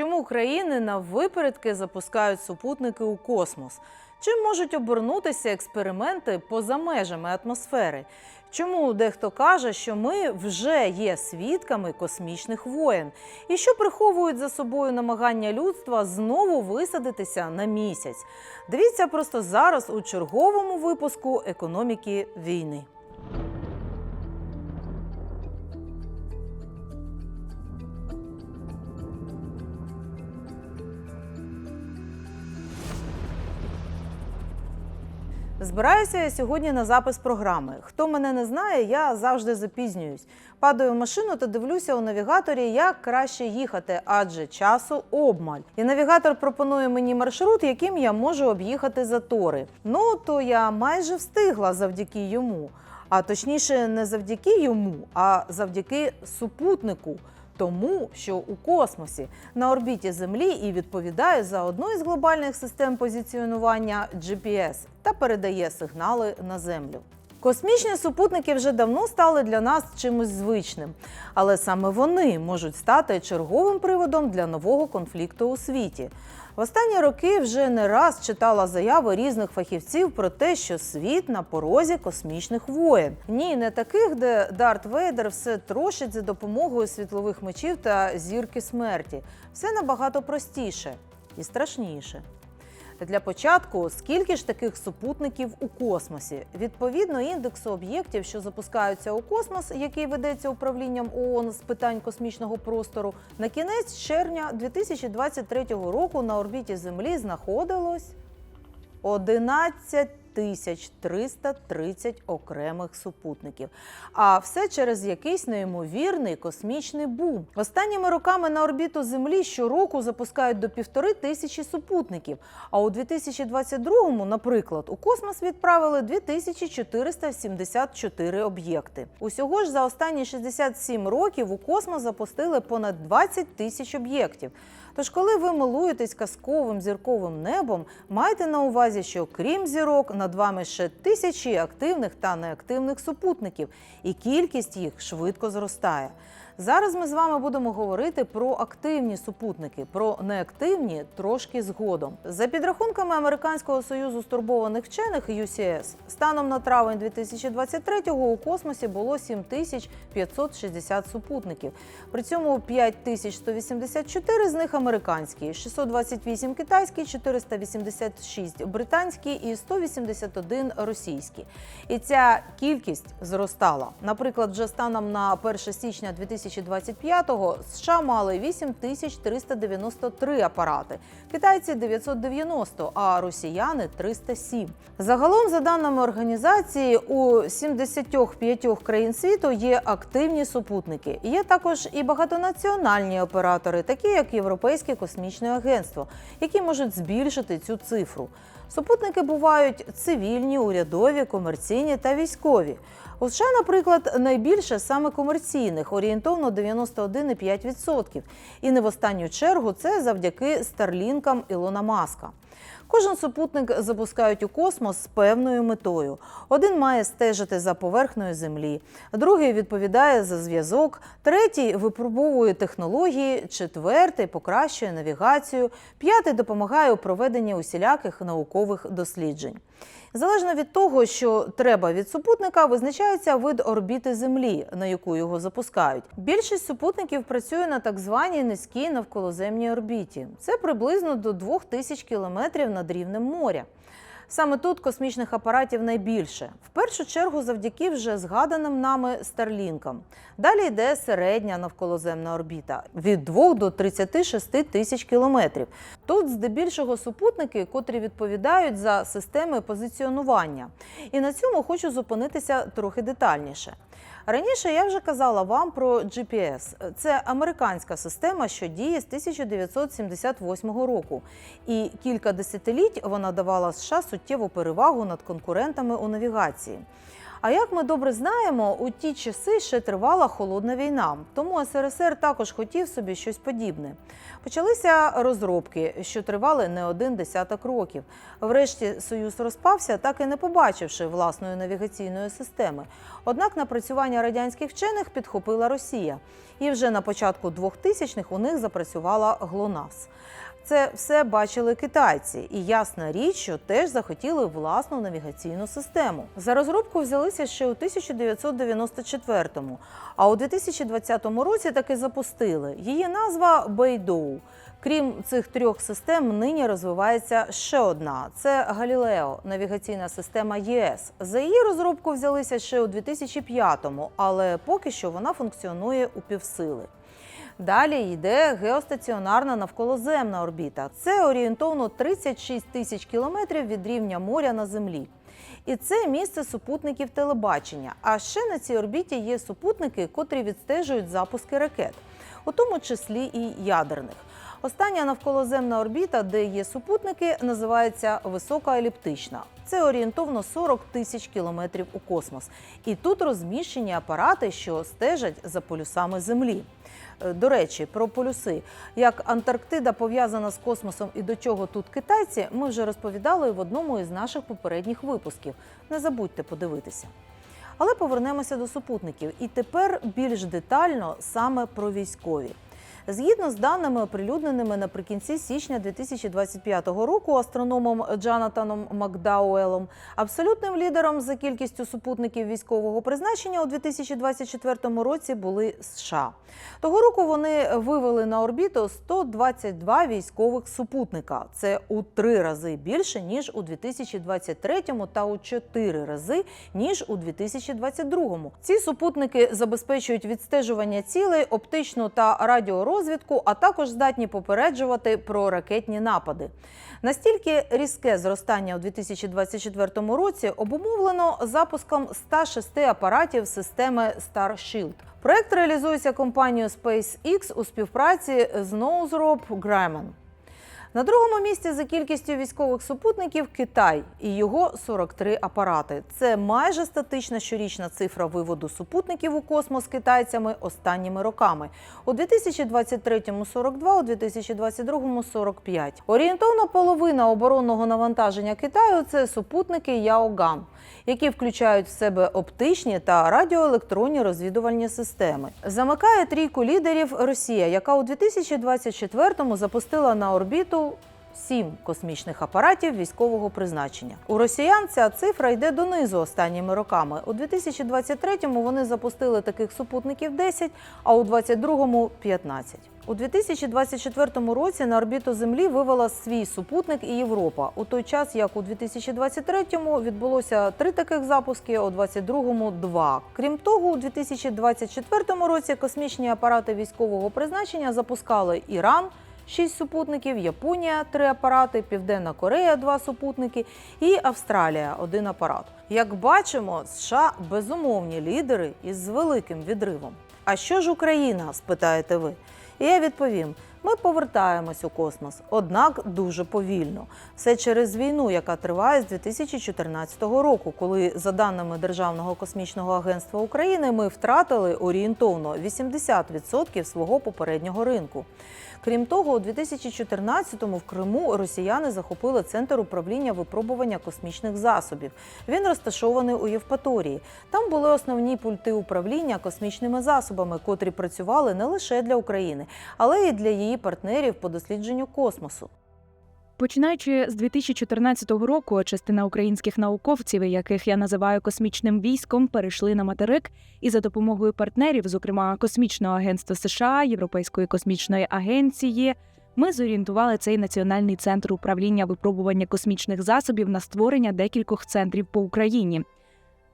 Чому країни на випередки запускають супутники у космос? Чим можуть обернутися експерименти поза межами атмосфери? Чому дехто каже, що ми вже є свідками космічних воєн, і що приховують за собою намагання людства знову висадитися на місяць? Дивіться просто зараз у черговому випуску економіки війни. Збираюся я сьогодні на запис програми. Хто мене не знає, я завжди запізнююсь. Падаю в машину та дивлюся у навігаторі, як краще їхати, адже часу обмаль. І навігатор пропонує мені маршрут, яким я можу об'їхати затори. Ну то я майже встигла завдяки йому. А точніше, не завдяки йому, а завдяки супутнику. Тому що у космосі на орбіті Землі і відповідає за одну із глобальних систем позиціонування GPS та передає сигнали на Землю. Космічні супутники вже давно стали для нас чимось звичним, але саме вони можуть стати черговим приводом для нового конфлікту у світі. В останні роки вже не раз читала заяви різних фахівців про те, що світ на порозі космічних воєн. Ні, не таких, де Дарт Вейдер все трошить за допомогою світлових мечів та зірки смерті. Все набагато простіше і страшніше. Для початку, скільки ж таких супутників у космосі? Відповідно індексу об'єктів, що запускаються у космос, який ведеться управлінням ООН з питань космічного простору, на кінець червня 2023 року на орбіті Землі знаходилось 11 тисяч 330 окремих супутників. А все через якийсь неймовірний космічний бум. Останніми роками на орбіту Землі щороку запускають до півтори тисячі супутників. А у 2022-му, наприклад, у космос відправили 2474 об'єкти. Усього ж за останні 67 років у космос запустили понад 20 тисяч об'єктів. Тож, коли ви милуєтесь казковим зірковим небом, майте на увазі, що крім зірок, над вами ще тисячі активних та неактивних супутників, і кількість їх швидко зростає. Зараз ми з вами будемо говорити про активні супутники, про неактивні трошки згодом. За підрахунками Американського союзу стурбованих вчених UCS, станом на травень 2023-го у космосі було 7560 супутників. При цьому 5184 з них американські, 628 китайські, 486 британські і 181 російські. І ця кількість зростала. Наприклад, вже станом на 1 січня 2025-го США мали 8393 апарати, китайці 990, а росіяни 307. Загалом, за даними організації, у 75 країн світу є активні супутники. Є також і багатонаціональні оператори, такі як Європейське космічне агентство, які можуть збільшити цю цифру. Супутники бувають цивільні, урядові, комерційні та військові. У США, наприклад, найбільше саме комерційних, орієнтовно 91,5%. І не в останню чергу це завдяки старлінкам Ілона Маска. Кожен супутник запускають у космос з певною метою. Один має стежити за поверхнею землі, другий відповідає за зв'язок, третій випробовує технології, четвертий покращує навігацію, п'ятий допомагає у проведенні усіляких наукових досліджень. Залежно від того, що треба від супутника, визначається вид орбіти Землі, на яку його запускають. Більшість супутників працює на так званій низькій навколоземній орбіті. Це приблизно до 2000 кілометрів над рівнем моря. Саме тут космічних апаратів найбільше. В першу чергу завдяки вже згаданим нами старлінкам. Далі йде середня навколоземна орбіта від 2 до 36 тисяч кілометрів. Тут здебільшого супутники, котрі відповідають за системи позиціонування. І на цьому хочу зупинитися трохи детальніше. Раніше я вже казала вам про GPS. Це американська система, що діє з 1978 року. І кілька десятиліть вона давала США суттєву перевагу над конкурентами у навігації. А як ми добре знаємо, у ті часи ще тривала холодна війна, тому СРСР також хотів собі щось подібне. Почалися розробки, що тривали не один десяток років. Врешті союз розпався, так і не побачивши власної навігаційної системи. Однак напрацювання радянських вчених підхопила Росія, і вже на початку 2000-х у них запрацювала ГЛОНАСС. Це все бачили китайці, і ясна річ, що теж захотіли власну навігаційну систему. За розробку взялися ще у 1994-му, а у 2020 році таки запустили. Її назва Бейдоу. Крім цих трьох систем, нині розвивається ще одна: це Галілео, навігаційна система ЄС. За її розробку взялися ще у 2005-му, але поки що вона функціонує у півсили. Далі йде геостаціонарна навколоземна орбіта. Це орієнтовно 36 тисяч кілометрів від рівня моря на землі. І це місце супутників телебачення. А ще на цій орбіті є супутники, котрі відстежують запуски ракет, у тому числі і ядерних. Остання навколоземна орбіта, де є супутники, називається високоеліптична. Це орієнтовно 40 тисяч кілометрів у космос. І тут розміщені апарати, що стежать за полюсами Землі. Е, До речі, про полюси. Як Антарктида пов'язана з космосом і до чого тут китайці, ми вже розповідали в одному із наших попередніх випусків. Не забудьте подивитися. Але повернемося до супутників. І тепер більш детально саме про військові. Згідно з даними, оприлюдненими наприкінці січня 2025 року астрономом Джанатаном Макдауелом, абсолютним лідером за кількістю супутників військового призначення у 2024 році були США. Того року вони вивели на орбіту 122 військових супутника. Це у три рази більше ніж у 2023 та у чотири рази ніж у 2022. Ці супутники забезпечують відстежування цілей, оптичну та радіорозвідку, а також здатні попереджувати про ракетні напади. Настільки різке зростання у 2024 році обумовлено запуском 106 апаратів системи Starshield. Проект реалізується компанією SpaceX у співпраці з Northrop Grumman. На другому місці за кількістю військових супутників Китай і його 43 апарати. Це майже статична щорічна цифра виводу супутників у космос китайцями останніми роками. У 2023-му 42, у 2022-му 45. Орієнтовно половина оборонного навантаження Китаю це супутники Яоган, які включають в себе оптичні та радіоелектронні розвідувальні системи. Замикає трійку лідерів Росія, яка у 2024-му запустила на орбіту сім космічних апаратів військового призначення. У росіян ця цифра йде донизу останніми роками. У 2023-му вони запустили таких супутників 10, а у 2022-му – 15. У 2024 році на орбіту Землі вивела свій супутник і Європа. У той час, як у 2023-му відбулося три таких запуски, у 2022-му – два. Крім того, у 2024 році космічні апарати військового призначення запускали Іран. Шість супутників, Японія три апарати, Південна Корея два супутники і Австралія один апарат. Як бачимо, США безумовні лідери із великим відривом. А що ж Україна? спитаєте ви? І я відповім: ми повертаємось у космос, однак дуже повільно. Все через війну, яка триває з 2014 року, коли, за даними Державного космічного агентства України, ми втратили орієнтовно 80% свого попереднього ринку. Крім того, у 2014-му в Криму росіяни захопили центр управління випробування космічних засобів. Він розташований у Євпаторії. Там були основні пульти управління космічними засобами, котрі працювали не лише для України, але й для її партнерів по дослідженню космосу. Починаючи з 2014 року, частина українських науковців, яких я називаю космічним військом, перейшли на материк і за допомогою партнерів, зокрема космічного агентства США, Європейської космічної агенції, ми зорієнтували цей національний центр управління випробування космічних засобів на створення декількох центрів по Україні.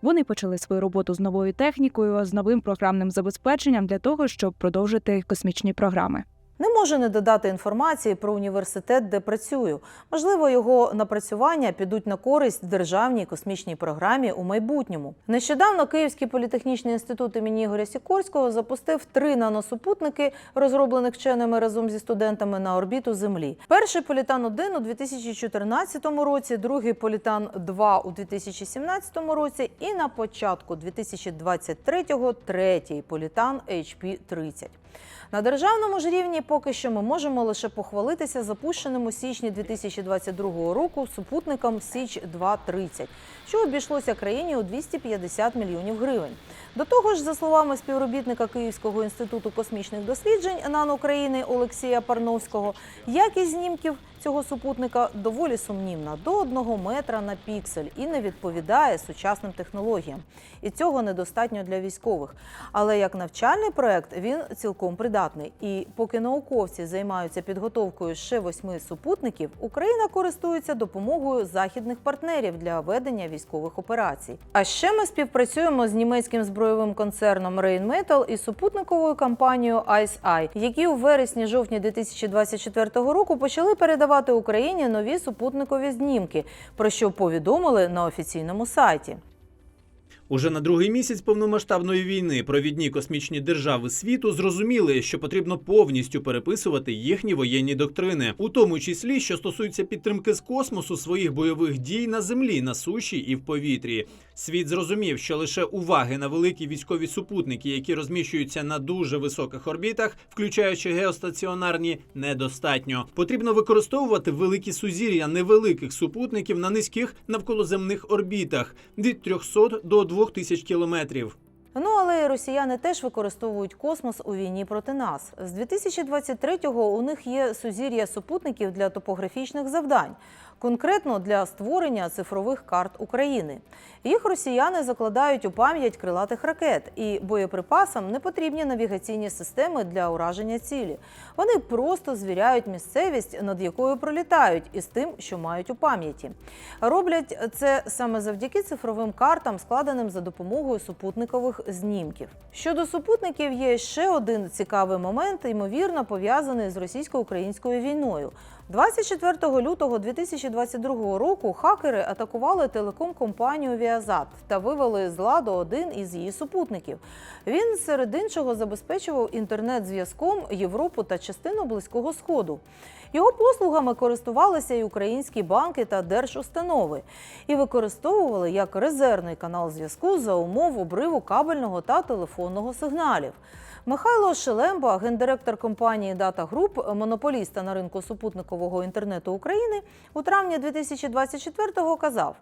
Вони почали свою роботу з новою технікою, з новим програмним забезпеченням для того, щоб продовжити космічні програми. Не можу не додати інформації про університет, де працюю. Можливо, його напрацювання підуть на користь державній космічній програмі у майбутньому. Нещодавно Київський політехнічний інститут імені Ігоря Сікорського запустив три наносупутники, розроблених вченими разом зі студентами на орбіту Землі. Перший політан 1 у 2014 році, другий політан 2 у 2017 році, і на початку 2023-го третій політан HP-30. На державному ж рівні поки що ми можемо лише похвалитися запущеним у січні 2022 року супутником Січ 230 що обійшлося країні у 250 мільйонів гривень. До того ж, за словами співробітника Київського інституту космічних досліджень НАН України Олексія Парновського, якість знімків цього супутника доволі сумнівна до одного метра на піксель і не відповідає сучасним технологіям. І цього недостатньо для військових. Але як навчальний проект він цілком придатний. І поки науковці займаються підготовкою ще восьми супутників, Україна користується допомогою західних партнерів для ведення військових операцій. А ще ми співпрацюємо з німецьким збройовим концерном Rheinmetall і супутниковою компанією ICEYE, які у вересні-жовтні 2024 року почали передавати Україні нові супутникові знімки, про що повідомили на офіційному сайті. Уже на другий місяць повномасштабної війни провідні космічні держави світу зрозуміли, що потрібно повністю переписувати їхні воєнні доктрини, у тому числі що стосується підтримки з космосу своїх бойових дій на землі, на суші і в повітрі. Світ зрозумів, що лише уваги на великі військові супутники, які розміщуються на дуже високих орбітах, включаючи геостаціонарні, недостатньо. Потрібно використовувати великі сузір'я невеликих супутників на низьких навколоземних орбітах від 300 до 2000 кілометрів. Ну але росіяни теж використовують космос у війні проти нас. З 2023-го у них є сузір'я супутників для топографічних завдань, конкретно для створення цифрових карт України. Їх росіяни закладають у пам'ять крилатих ракет, і боєприпасам не потрібні навігаційні системи для ураження цілі. Вони просто звіряють місцевість, над якою пролітають, із тим, що мають у пам'яті. Роблять це саме завдяки цифровим картам, складеним за допомогою супутникових знімків. Щодо супутників, є ще один цікавий момент, ймовірно пов'язаний з російсько-українською війною. 24 лютого 2022 року хакери атакували телеком-компанію Віазат та вивели з ладу один із її супутників. Він серед іншого забезпечував інтернет-зв'язком Європу та частину Близького Сходу. Його послугами користувалися і українські банки та держустанови і використовували як резервний канал зв'язку за умов обриву кабельного та телефонного сигналів. Михайло Шелемба, гендиректор компанії Data Group, монополіста на ринку супутникового інтернету України, у травні 2024-го казав: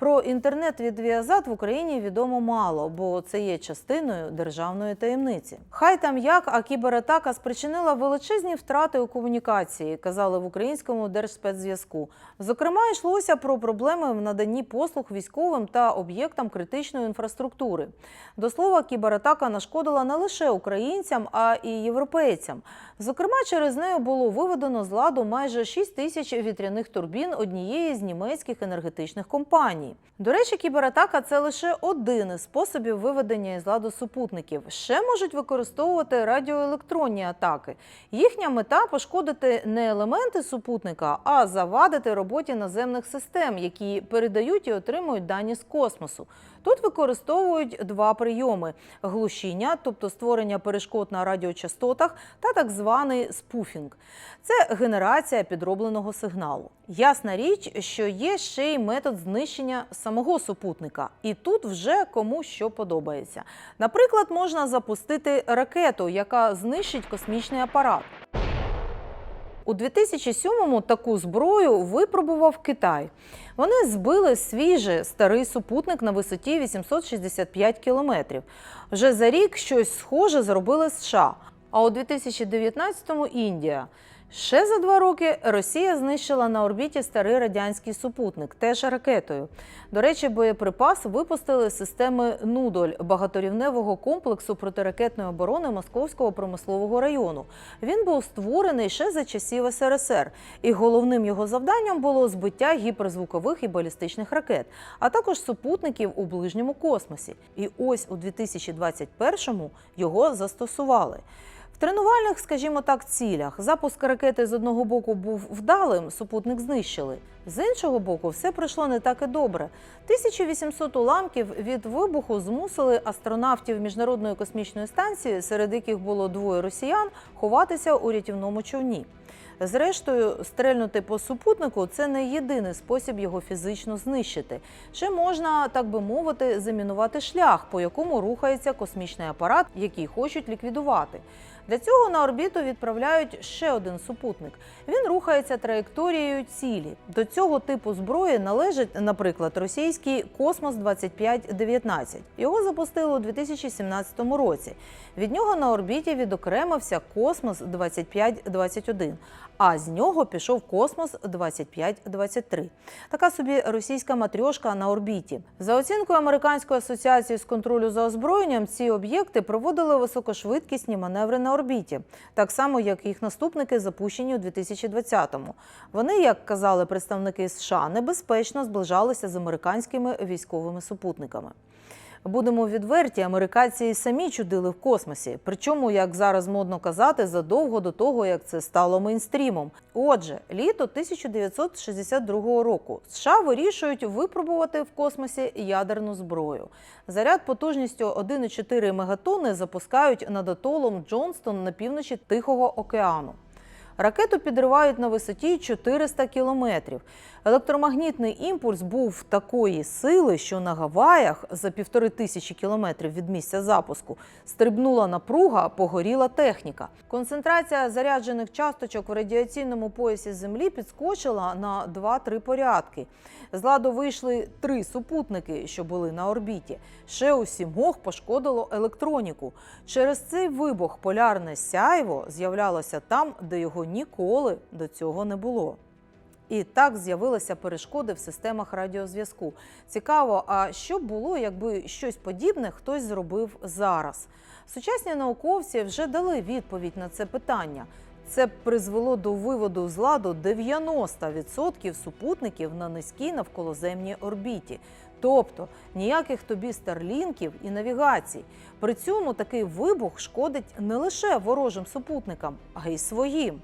про інтернет від Віазат в Україні відомо мало, бо це є частиною державної таємниці. Хай там як, а кібератака спричинила величезні втрати у комунікації, казали в українському держспецзв'язку. Зокрема, йшлося про проблеми в наданні послуг військовим та об'єктам критичної інфраструктури. До слова, кібератака нашкодила не лише українцям, а і європейцям. Зокрема, через нею було виведено з ладу майже 6 тисяч вітряних турбін однієї з німецьких енергетичних компаній. До речі, кібератака це лише один із способів виведення із ладу супутників. Ще можуть використовувати радіоелектронні атаки. Їхня мета пошкодити не елементи супутника, а завадити роботі наземних систем, які передають і отримують дані з космосу. Тут використовують два прийоми: глушіння, тобто створення перешкод на радіочастотах, та так званий спуфінг. Це генерація підробленого сигналу. Ясна річ, що є ще й метод знищення самого супутника, і тут вже кому що подобається. Наприклад, можна запустити ракету, яка знищить космічний апарат. У 2007-му таку зброю випробував Китай. Вони збили свіжий старий супутник на висоті 865 кілометрів. Вже за рік щось схоже зробили США. А у 2019-му Індія. Ще за два роки Росія знищила на орбіті старий радянський супутник, теж ракетою. До речі, боєприпас випустили з системи Нудоль багаторівневого комплексу протиракетної оборони Московського промислового району. Він був створений ще за часів СРСР, і головним його завданням було збиття гіперзвукових і балістичних ракет, а також супутників у ближньому космосі. І ось у 2021-му його застосували. Тренувальних, скажімо так, цілях запуск ракети з одного боку був вдалим, супутник знищили. З іншого боку, все пройшло не так і добре. 1800 уламків від вибуху змусили астронавтів міжнародної космічної станції, серед яких було двоє росіян, ховатися у рятівному човні. Зрештою, стрельнути по супутнику це не єдиний спосіб його фізично знищити. Ще можна, так би мовити, замінувати шлях, по якому рухається космічний апарат, який хочуть ліквідувати. Для цього на орбіту відправляють ще один супутник. Він рухається траєкторією цілі. До цього типу зброї належить, наприклад, російський Космос 2519 Його запустили у 2017 році. Від нього на орбіті відокремився Космос 2521 а з нього пішов Космос 2523 Така собі російська матрьошка на орбіті. За оцінкою Американської асоціації з контролю за озброєнням, ці об'єкти проводили високошвидкісні маневри на орбіті, так само як їх наступники, запущені у 2020-му. Вони, як казали представники США, небезпечно зближалися з американськими військовими супутниками. Будемо відверті, американці самі чудили в космосі. Причому, як зараз модно казати, задовго до того, як це стало мейнстрімом. Отже, літо 1962 року США вирішують випробувати в космосі ядерну зброю. Заряд потужністю 1,4 мегатонни запускають над атолом Джонстон на півночі Тихого океану. Ракету підривають на висоті 400 кілометрів. Електромагнітний імпульс був такої сили, що на Гаваях за півтори тисячі кілометрів від місця запуску стрибнула напруга, погоріла техніка. Концентрація заряджених часточок в радіаційному поясі Землі підскочила на 2-3 порядки. З ладу вийшли три супутники, що були на орбіті. Ще у сімох пошкодило електроніку. Через цей вибух полярне сяйво з'являлося там, де його ніколи до цього не було. І так з'явилися перешкоди в системах радіозв'язку. Цікаво, а що було, якби щось подібне хтось зробив зараз? Сучасні науковці вже дали відповідь на це питання. Це призвело до виводу з ладу 90% супутників на низькій навколоземній орбіті. Тобто ніяких тобі старлінків і навігацій. При цьому такий вибух шкодить не лише ворожим супутникам, а й своїм.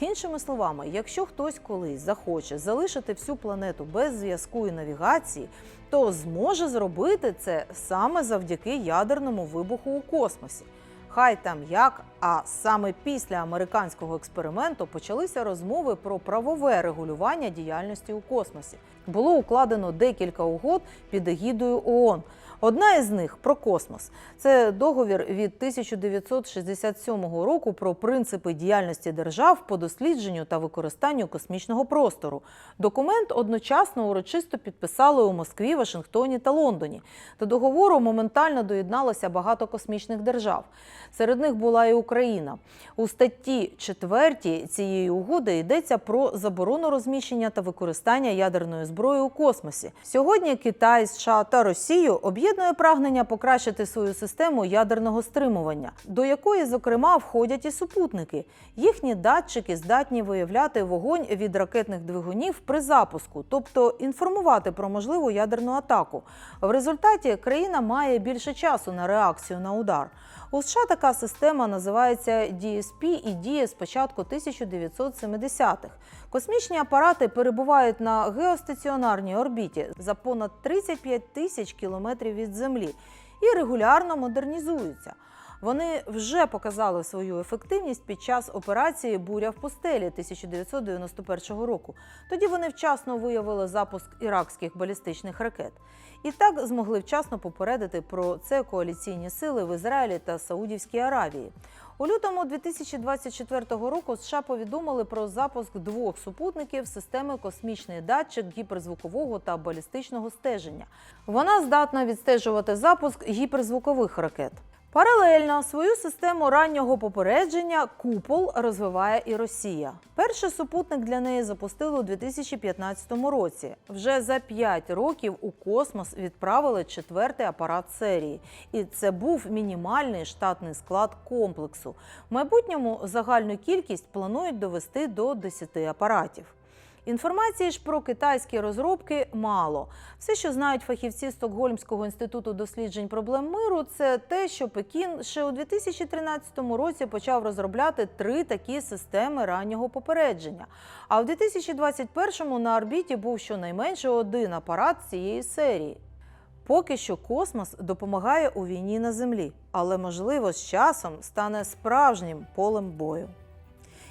Іншими словами, якщо хтось колись захоче залишити всю планету без зв'язку і навігації, то зможе зробити це саме завдяки ядерному вибуху у космосі. Хай там як, а саме після американського експерименту почалися розмови про правове регулювання діяльності у космосі. Було укладено декілька угод під егідою ООН. Одна із них про космос. Це договір від 1967 року про принципи діяльності держав по дослідженню та використанню космічного простору. Документ одночасно урочисто підписали у Москві, Вашингтоні та Лондоні. До договору моментально доєдналося багато космічних держав. Серед них була і Україна. У статті 4 цієї угоди йдеться про заборону розміщення та використання ядерної зброї у космосі. Сьогодні Китай, США та Росію об'єднує прагнення покращити свою систему ядерного стримування, до якої, зокрема, входять і супутники. Їхні датчики здатні виявляти вогонь від ракетних двигунів при запуску, тобто інформувати про можливу ядерну атаку. В результаті країна має більше часу на реакцію на удар. У США така система називається DSP і діє з початку 1970-х. Космічні апарати перебувають на геостаціонарній орбіті за понад 35 тисяч кілометрів від Землі і регулярно модернізуються. Вони вже показали свою ефективність під час операції Буря в пустелі 1991 року. Тоді вони вчасно виявили запуск іракських балістичних ракет. І так змогли вчасно попередити про це коаліційні сили в Ізраїлі та Саудівській Аравії. У лютому 2024 року США повідомили про запуск двох супутників системи космічний датчик гіперзвукового та балістичного стеження. Вона здатна відстежувати запуск гіперзвукових ракет. Паралельно свою систему раннього попередження купол розвиває і Росія. Перший супутник для неї запустили у 2015 році. Вже за 5 років у космос відправили четвертий апарат серії, і це був мінімальний штатний склад комплексу. В майбутньому загальну кількість планують довести до 10 апаратів. Інформації ж про китайські розробки мало. Все, що знають фахівці Стокгольмського інституту досліджень проблем миру, це те, що Пекін ще у 2013 році почав розробляти три такі системи раннього попередження. А в 2021-му на орбіті був щонайменше один апарат цієї серії. Поки що космос допомагає у війні на землі, але можливо з часом стане справжнім полем бою.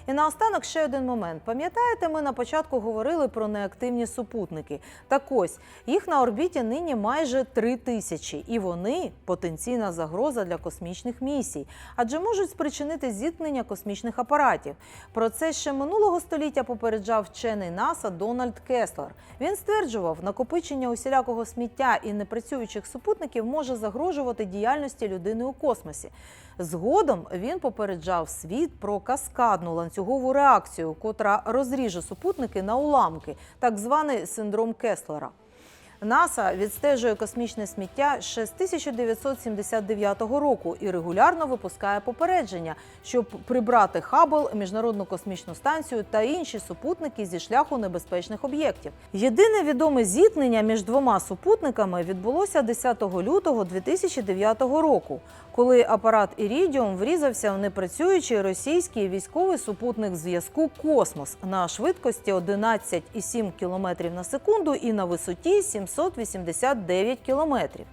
І наостанок ще один момент. Пам'ятаєте, ми на початку говорили про неактивні супутники. Так ось їх на орбіті нині майже три тисячі, і вони потенційна загроза для космічних місій, адже можуть спричинити зіткнення космічних апаратів. Про це ще минулого століття попереджав вчений НАСА Дональд Кеслер. Він стверджував, накопичення усілякого сміття і непрацюючих супутників може загрожувати діяльності людини у космосі. Згодом він попереджав світ про каскадну ланцюгову реакцію, котра розріже супутники на уламки, так званий синдром Кеслера. НАСА відстежує космічне сміття ще з 1979 року і регулярно випускає попередження, щоб прибрати Хаббл, міжнародну космічну станцію та інші супутники зі шляху небезпечних об'єктів. Єдине відоме зіткнення між двома супутниками відбулося 10 лютого 2009 року, коли апарат Ірідіум врізався в непрацюючий російський військовий супутник зв'язку Космос на швидкості 11,7 км на секунду і на висоті 789 кілометрів.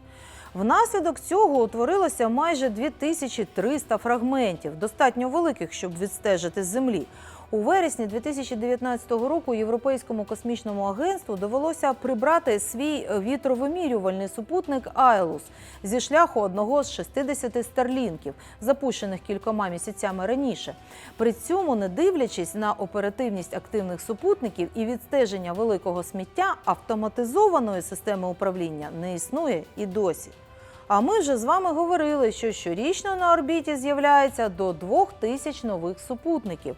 Внаслідок цього утворилося майже 2300 фрагментів, достатньо великих, щоб відстежити з землі. У вересні 2019 року Європейському космічному агентству довелося прибрати свій вітровимірювальний супутник Айлус зі шляху одного з 60 старлінків, запущених кількома місяцями раніше. При цьому, не дивлячись на оперативність активних супутників і відстеження великого сміття, автоматизованої системи управління не існує і досі. А ми вже з вами говорили, що щорічно на орбіті з'являється до двох тисяч нових супутників.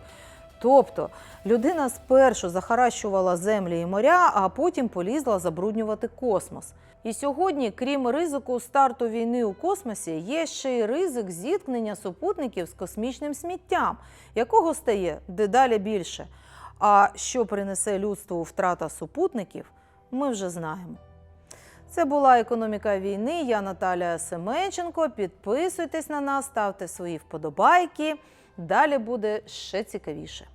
Тобто людина спершу захаращувала землі і моря, а потім полізла забруднювати космос. І сьогодні, крім ризику старту війни у космосі, є ще й ризик зіткнення супутників з космічним сміттям, якого стає дедалі більше. А що принесе людству втрата супутників, ми вже знаємо. Це була економіка війни. Я Наталія Семенченко. Підписуйтесь на нас, ставте свої вподобайки. Далі буде ще цікавіше.